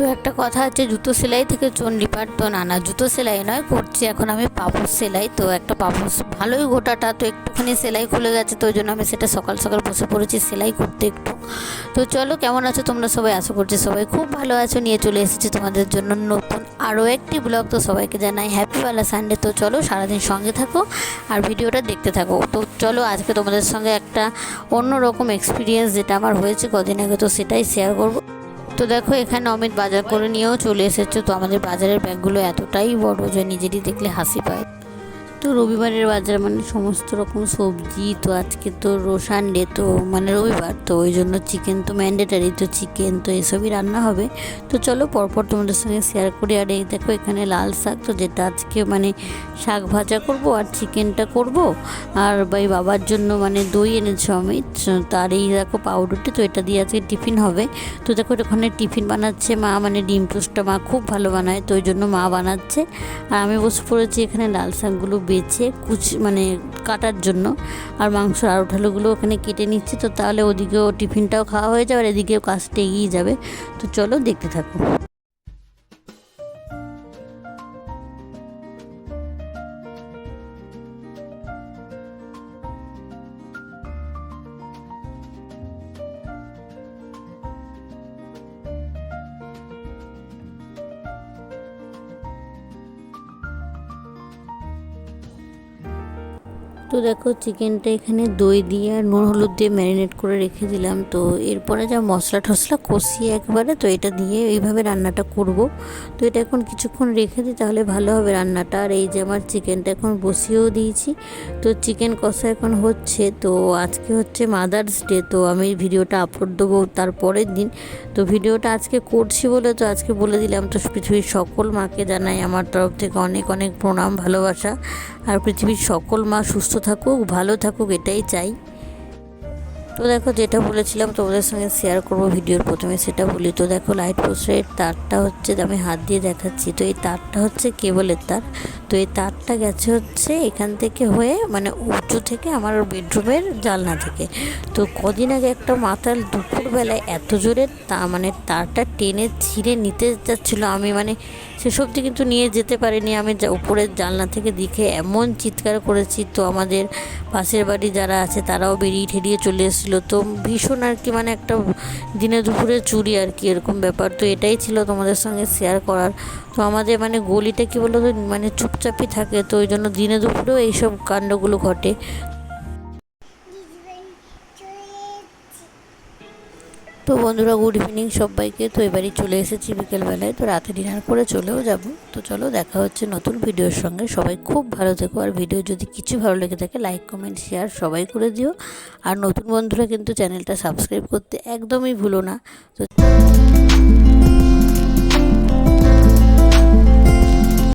তো একটা কথা আছে জুতো সেলাই থেকে চণ্ডীপাঠ তো না না, জুতো সেলাই নয়, করছি এখন আমি পাপোশ সেলাই। তো একটা পাপোশ ভালোই গোটাটা, তো একটুখানি সেলাই খুলে গেছে, তো ওই জন্য আমি সেটা সকাল সকাল বসে পড়েছি, সেলাই করতে একটু। তো চলো, কেমন আছো তোমরা সবাই? আশা করছি সবাই খুব ভালো আছো। নিয়ে চলে এসেছি তোমাদের জন্য নতুন আরও একটি ব্লগ। তো সবাইকে জানাই হ্যাপি হ্যাপিওয়ালা সানডে তো চলো, সারাদিন সঙ্গে থাকো আর ভিডিওটা দেখতে থাকো। তো চলো, আজকে তোমাদের সঙ্গে একটা অন্য রকম এক্সপিরিয়েন্স যেটা আমার হয়েছে কদিন আগে, তো সেটাই শেয়ার করব। তো দেখো, এখানে অমিত বাজার করে নিয়েও চলে এসেছ। তো আমাদের বাজারের ব্যাগগুলো এতটাই বড় যে নিজেরই দেখলে হাসি পায়। তো রবিবারের বাজার মানে সমস্ত রকম সবজি, তো আজকে তো সানডে তো মানে রবিবার, তো ওই জন্য চিকেন তো ম্যান্ডেটারি তো চিকেন তো এসবই রান্না হবে। তো চলো পরপর তোমাদের সঙ্গে শেয়ার করি। আর এই দেখো এখানে লাল শাক, তো যেটা আজকে মানে শাক ভাজা করব আর চিকেনটা করব। আর ভাই বাবার জন্য মানে দই এনেছে অমিত তার এই দেখো পাউরুটি তো এটা দিয়ে আজকে টিফিন হবে। তো দেখো ওখানে টিফিন বানাচ্ছে মা মানে ডিম টোস্টটা মা খুব ভালো বানায়, তো ওই জন্য মা বানাচ্ছে। আর আমি বসে পড়েছি এখানে লাল শাকগুলো বেছে কুচ মানে কাটার জন্য। আর মাংস আর উঠালোগুলো ওখানে কেটে নিচ্ছে, তো তাহলে ওদিকেও টিফিনটাও খাওয়া হয়ে যাবে আর এদিকেও কাজটা এগিয়ে যাবে। তো চলো দেখতে থাকো। তো দেখো চিকেনটা এখানে দই দিয়ে আর নুন হলুদ দিয়ে ম্যারিনেট করে রেখে দিলাম। তো এরপরে যা মশলা টশলা কষিয়ে একবারে, তো এটা দিয়ে এইভাবে রান্নাটা করব। তো এটা এখন কিছুক্ষণ রেখে দিই, তাহলে ভালো হবে রান্নাটা। আর এই যে আমার চিকেনটা এখন বসিয়েও দিয়েছি, তো চিকেন কষা এখন হচ্ছে। তো আজকে হচ্ছে মাদার্স ডে, তো আমি ভিডিওটা আপলোড দেবো তার পরের দিন। তো ভিডিওটা আজকে করছি বলে, তো আজকে বলে দিলাম, তো পৃথিবীর সকল মাকে জানাই আমার তরফ থেকে অনেক অনেক প্রণাম, ভালোবাসা। আর পৃথিবীর সকল মা সুস্থ থাকুক, ভালো থাকুক, এটাই চাই। তো দেখো, যেটা বলেছিলাম তোমাদের সঙ্গে শেয়ার করব ভিডিওর প্রথমে, সেটা বলি। তো দেখো লাইট পোস্টের তারটা হচ্ছে আমি হাত দিয়ে দেখাচ্ছি। তো এই তারটা হচ্ছে কেবলের তার। তো এই তারটা গেছে হচ্ছে এখান থেকে হয়ে মানে উঁচু থেকে আমার বেডরুমের জালনা থেকে। তো কদিন আগে একটা মাতাল দুপুরবেলায় এত জোরে তা মানে তারটা টেনে ছিঁড়ে নিতে যাচ্ছিল। আমি মানে সেসব দিয়ে কিন্তু নিয়ে যেতে পারিনি। আমি উপরের জানলা থেকে দেখে এমন চিৎকার করেছি তো আমাদের পাশের বাড়ি যারা আছে তারাও বেরিয়ে ঠেরিয়ে চলে এসেছিল। তো ভীষণ আর কি মানে একটা দিনে দুপুরে চুরি আর কি এরকম ব্যাপার। তো এটাই ছিল তোমাদের সঙ্গে শেয়ার করার। তো আমাদের মানে গলিটা কী বলতো? মানে মানে চুপচাপই থাকে, তো ওই জন্য দিনে দুপুরেও এইসব কাণ্ডগুলো ঘটে। তো বন্ধুরা গুড ইভিনিং সবাইকে। তো এবারই চলে এসেছি বিকেলবেলায়, তো রাতে ডিনার করে চলেও যাব। তো চলো, দেখা হচ্ছে নতুন ভিডিওর সঙ্গে। সবাই খুব ভালো থেকো, আর ভিডিও যদি কিছু ভালো লেগে থাকে লাইক কমেন্ট শেয়ার সবাই করে দিও। আর নতুন বন্ধুরা কিন্তু চ্যানেলটা সাবস্ক্রাইব করতে একদমই ভুলো না। তো